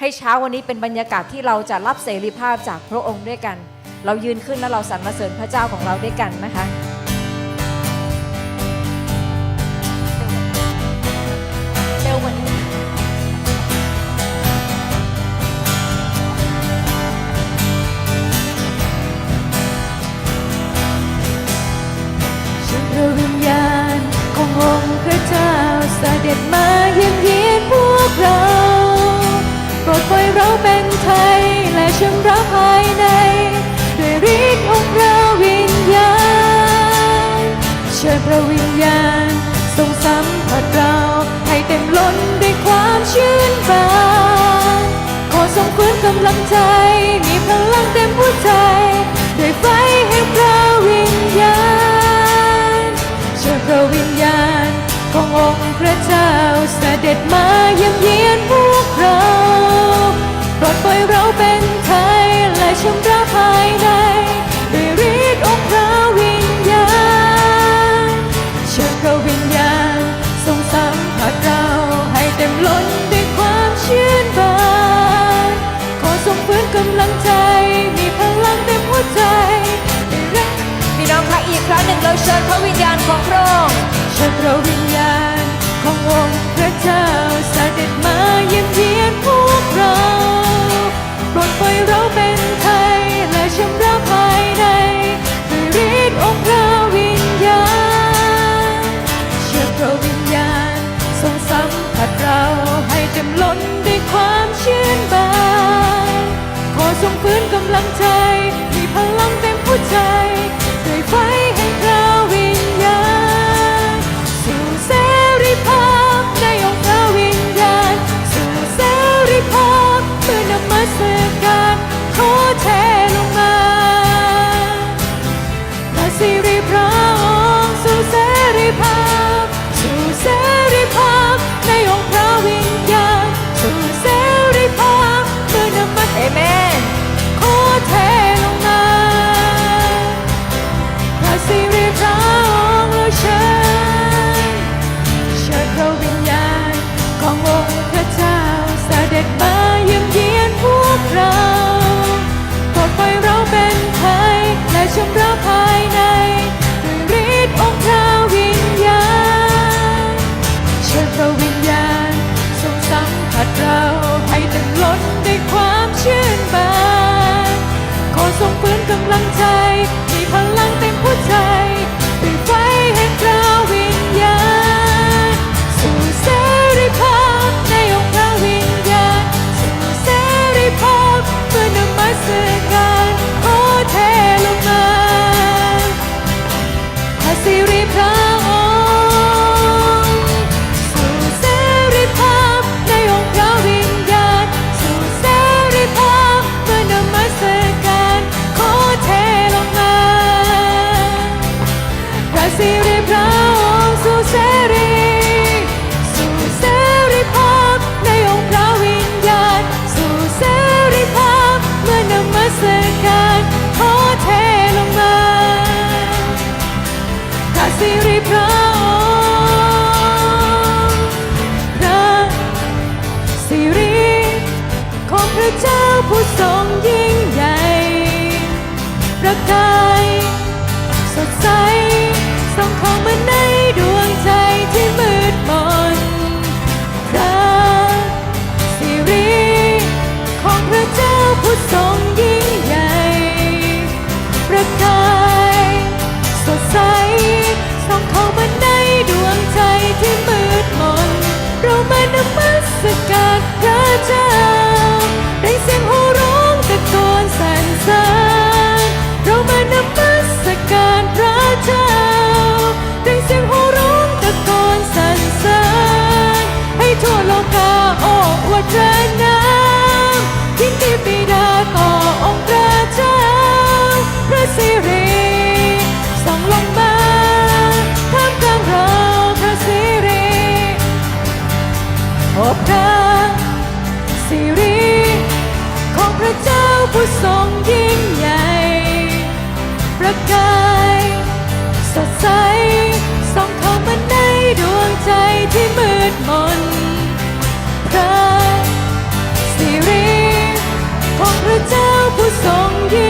ให้เช้าวันนี้เป็นบรรยากาศที่เราจะรับเสรีภาพจากพระองค์ด้วยกัน เรายืนขึ้นและเราสรรเสริญพระเจ้าของเราด้วยกันนะคะ เชิญพระวิญญาณทรงสัมผัสเรา ให้เต็มล้นด้วยความชื่นบานขอทรงเฟื้นกำลังใจ มีพลังเต็มหัวใจด้วยไฟแห่งพระวิญญาณเชิญพระวิญญาณขององค์พระเจ้าเสด็จมาเยี่ยมเยียนผู้ ลังใจ มีพลังเต็มหัวใจ the kind รัสิริของพระเจ้าผู้ทรงยิ่งใหญ่ประกายสดใสส่องเข้ามาในดวงใจที่มืดมนพระสิริของพระเจ้าผู้ทรงยิ่ง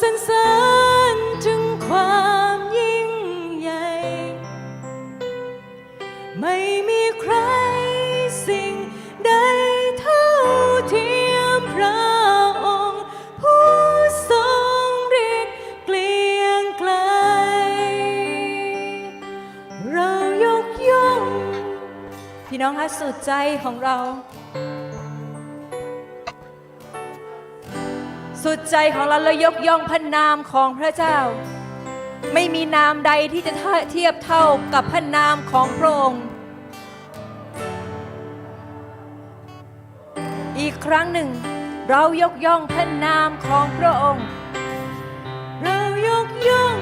สรรเสริญถึงความยิ่งใหญ่ ไม่มีใครสิ่งใดเท่าเทียมพระองค์ ผู้ทรงฤทธิ์เกลียงไกล เรายกย่อง พี่น้องคะสุดใจของเรา ดใจของเราเรายกย่องพระนามของพระเจ้า ไม่มีนามใดที่จะเทียบเท่ากับพระนามของพระองค์ อีกครั้งหนึ่ง เรายกย่องพระนามของพระองค์ เรายกย่อง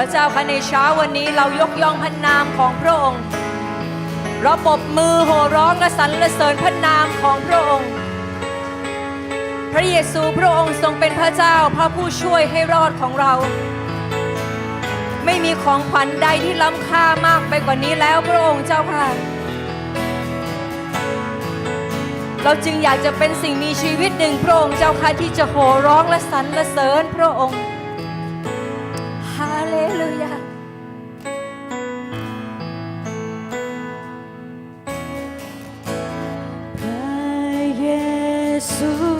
ระเจ้าคะในเช้าวันนี้เรายกย่องพระนามของพระองค์ เราปรบมือโห่ร้องและสรรเสริญพระนามของพระองค์ พระเยซูพระองค์ทรงเป็นพระเจ้าพระผู้ช่วยให้รอดของเรา ไม่มีของขวัญใดที่ล้ำค่ามากไปกว่านี้แล้วพระองค์เจ้าค่ะ เราจึงอยากจะเป็นสิ่งมีชีวิตหนึ่งพระองค์เจ้าค่ะที่จะโห่ร้องและสรรเสริญพระองค์ เลลูยาพระเยซู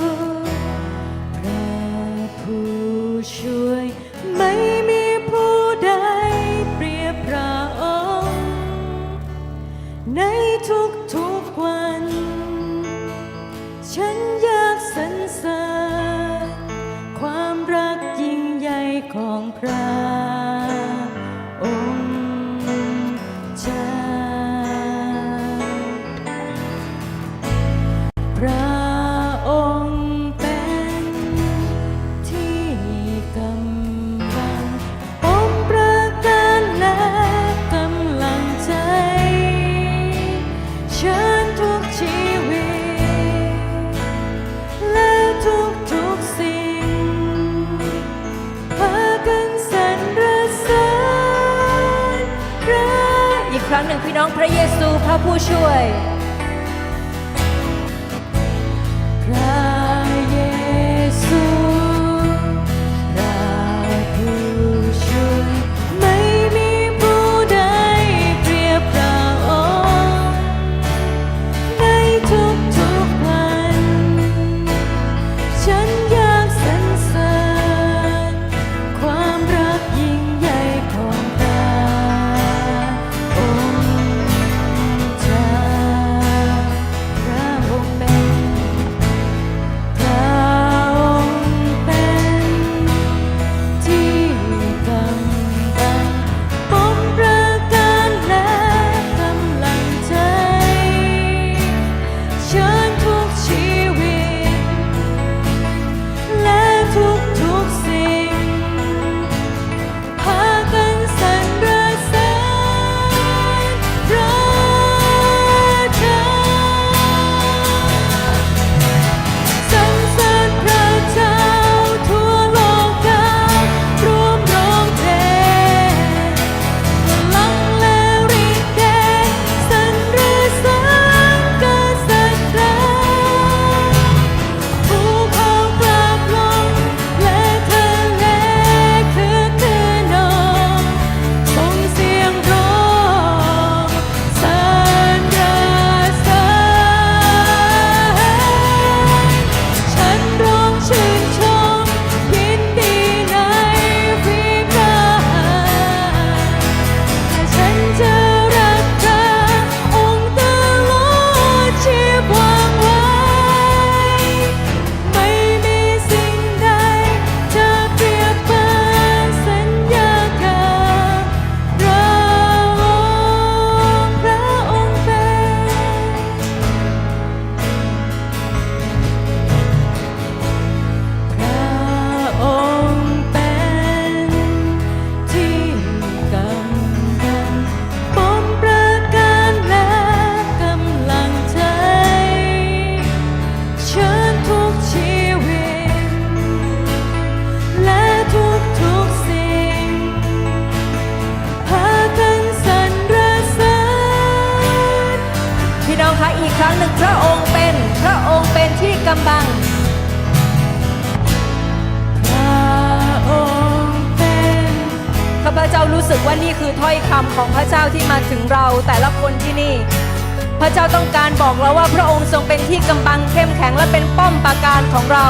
เรา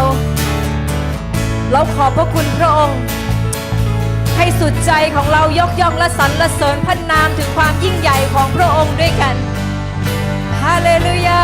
เราขอบพระคุณพระองค์ ให้สุดใจของเรายกย่องและสรรเสริญพันนามถึงความยิ่งใหญ่ของพระองค์ด้วยกัน ฮาเลลูยา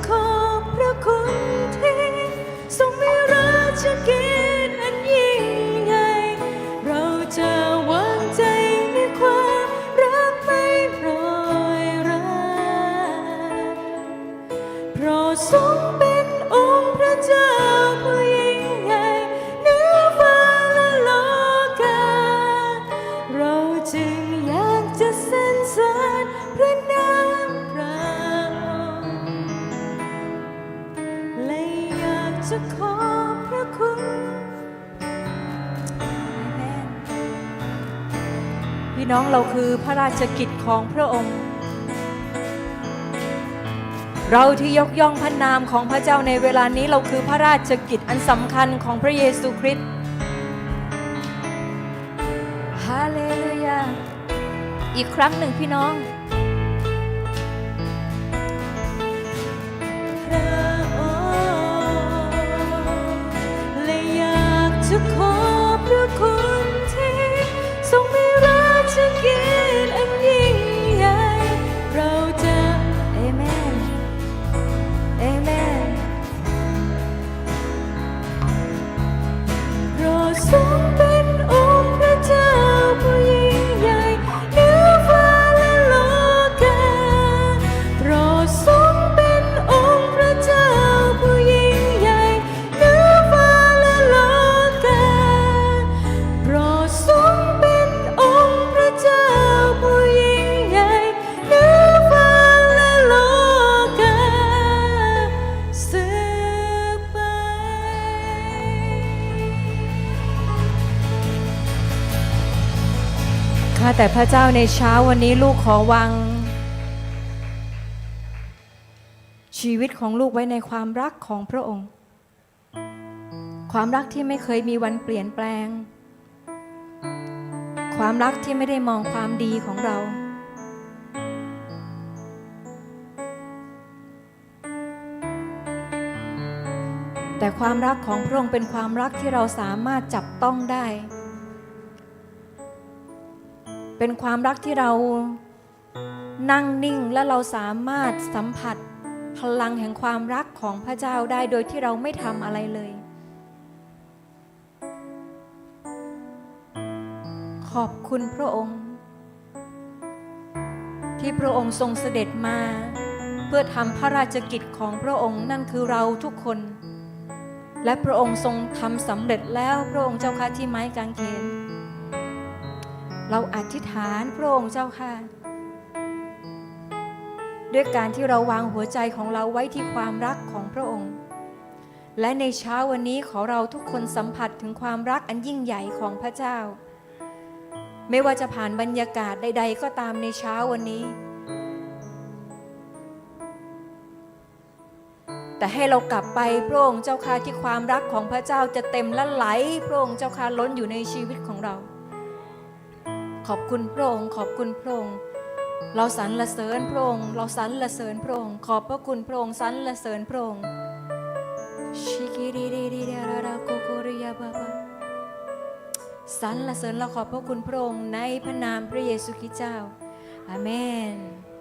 空 จะขอพระคุณพี่น้องเราคือพระราชกิจของพระองค์ เราที่ยกย่องพระนามของพระเจ้าในเวลานี้เราคือพระราชกิจอันสำคัญของพระเยซูคริสต์ฮาเลลูยาอีกครั้งหนึ่งพี่น้อง แต่พระเจ้าในเช้าวันนี้ลูกขอวางชีวิตของลูกไว้ในความรักของพระองค์ ความรักที่ไม่เคยมีวันเปลี่ยนแปลง ความรักที่ไม่ได้มองความดีของเรา แต่ความรักของพระองค์เป็นความรักที่เราสามารถจับต้องได้ เป็นความรักที่เรานั่งนิ่งและเราสามารถสัมผัสพลังแห่งความรักของพระเจ้าได้โดยที่เราไม่ทำอะไรเลย ขอบคุณพระองค์ ที่พระองค์ทรงเสด็จมา เพื่อทำพระราชกิจของพระองค์นั่นคือเราทุกคน และพระองค์ทรงทำสำเร็จแล้วพระองค์เจ้าค่ะที่ไม้กางเขน เราอธิษฐานพระองค์เจ้าค่ะ ด้วยการที่เราวางหัวใจของเราไว้ที่ความรักของพระองค์ และในเช้าวันนี้ขอเราทุกคนสัมผัสถึงความรักอันยิ่งใหญ่ของพระเจ้า ไม่ว่าจะผ่านบรรยากาศใด ๆ ก็ตามในเช้าวันนี้ แต่ให้เรากลับไปพระองค์เจ้าค่ะที่ความรักของพระเจ้าจะเต็มและไหลพระองค์เจ้าค่ะล้นอยู่ในชีวิตของเรา ขอบคุณพระองค์ ขอบคุณพระองค์เราสรรเสริญพระองค์เราสรรเสริญพระองค์ขอบพระคุณพระองค์สรรเสริญพระองค์ชิกิริริริริราราโกโกริยาบาบาสรรเสริญเราขอบพระคุณพระองค์ในพระนามพระเยซูคริสต์เจ้าอาเมน